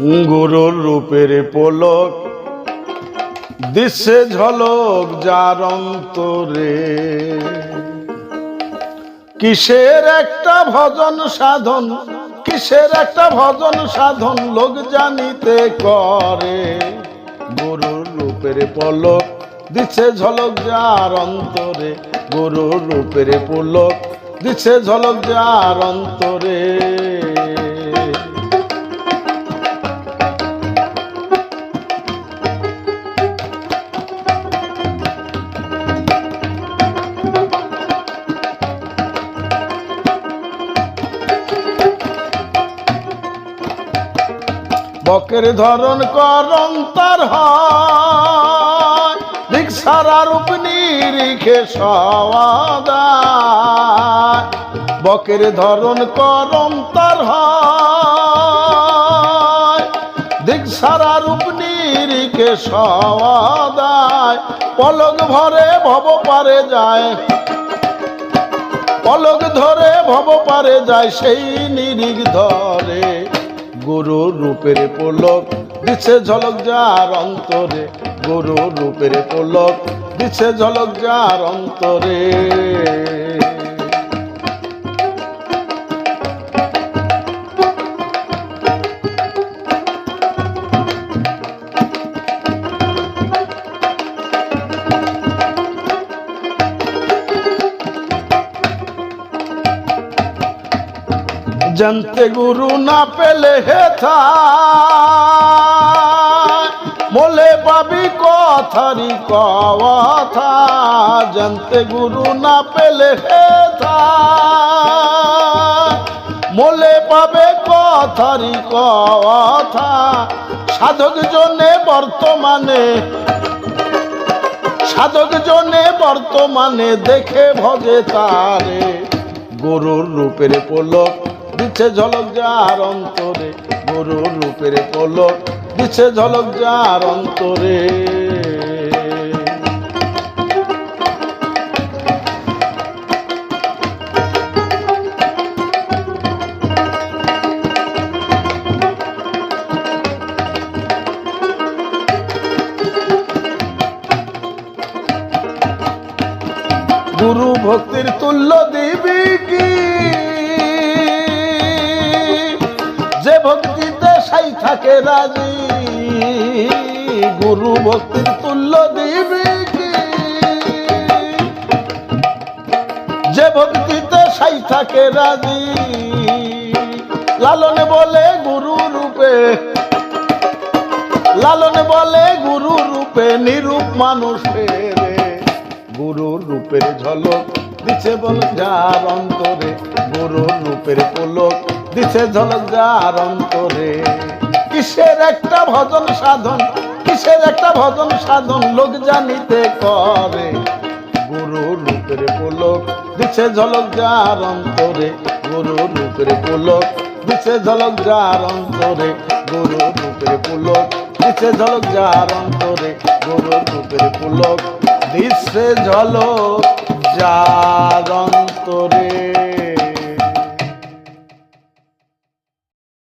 গুরুর রূপের পোলক দিশে ঝলক যার অন্তরে। কিসের একটা ভজন সাধন, কিসের একটা ভজন সাধন লোক জানিতে করে? গুরুর রূপের পলক দিচ্ছে ঝলক যার অন্তরে। গুরুর রূপের পলক দিচ্ছে ঝলক যার অন্তরে। বকের ধরন করম তার হয়। দিক সারা রূপ নিরিখে সওয়াদায় বকের ধরন করম তার হয়। দিক সারা রূপ নিরিখে সওয়াদায় পলক ভরে ভব পারে যায়। পলক ধরে ভব পারে যায় সেই নিরিখ ধরে। গুরুর রূপের পলক দিচ্ছে ঝলক যার অন্তরে। গুরু রূপের পলক দিচ্ছে ঝলক যার অন্তরে। জানতে গুরু না পেলে হেথা মোলে পাবি কথারি কথা জানতে গুরু না পেলে হেথা মোলে পাবে কথারি কথা সাধক জনে বর্তমানে, সাধক জনে বর্তমানে দেখে ভজে তারে। গরুর রূপের পলক দিচ্ছে ঝলক যার অন্তরে গরুর রূপের পলক দিচ্ছে ঝলক যার অন্তরে। গুরু ভক্তির তুল্য দিবি। থাকে রাজি। গুরু ভক্তির তুল্য দিবি যে ভক্তিতে সাই থাকে রাজি, লালনে বলে গুরু রূপে। লালনে বলে গুরু রূপে, নিরূপ মানুষ ফেরে। গুরুর রূপের ঝলক দিছে বল যার অন্তরে। গুরুর রূপের পলক দিছে ঝলক যার অন্তরে। কিসের একটা ভজন সাধন, কিসের একটা ভজন সাধন লোক জানিতে করে? গুরুর রূপের পলক দিছে ঝলক যার অন্তরে গুরুর রূপের পলক দিছে ঝলক যার অন্তরে গুরুর রূপের পলক দিছে ঝলক যার অন্তরে গুরুর রূপের পলক দিছে ঝলক যার অন্তরে।